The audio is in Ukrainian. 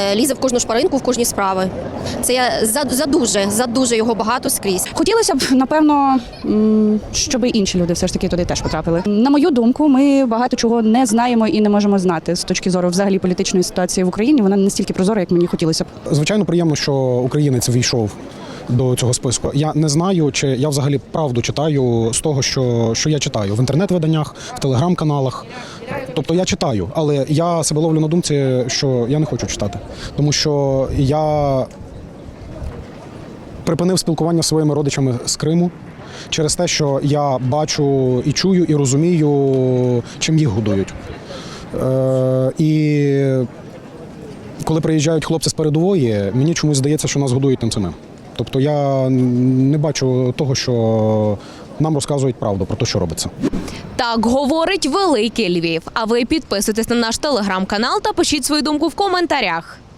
Е, Лізе в кожну шпаринку, в кожні справи. Це я за, за дуже, за дуже його багато скрізь. Хотілося б, напевно, щоб і інші люди все ж таки туди теж потрапили. На мою думку, ми багато чого не знаємо і не можемо знати з точки зору взагалі політичної ситуації в Україні. Вона не настільки прозора, як мені хотілося б. Звичайно, приємно, що українець війшов до цього списку. Я не знаю, чи я взагалі правду читаю з того, що, що я читаю в інтернет-виданнях, в телеграм-каналах. Тобто я читаю, але я себе ловлю на думці, що я не хочу читати, тому що я припинив спілкування з своїми родичами з Криму через те, що я бачу і чую, і розумію, чим їх годують. Е, і коли приїжджають хлопці з передової, мені чомусь здається, що нас годують тим самим. Тобто я не бачу того, що нам розказують правду про те, що робиться. Так говорить великий Львів. А ви підписуйтесь на наш телеграм-канал та пишіть свою думку в коментарях.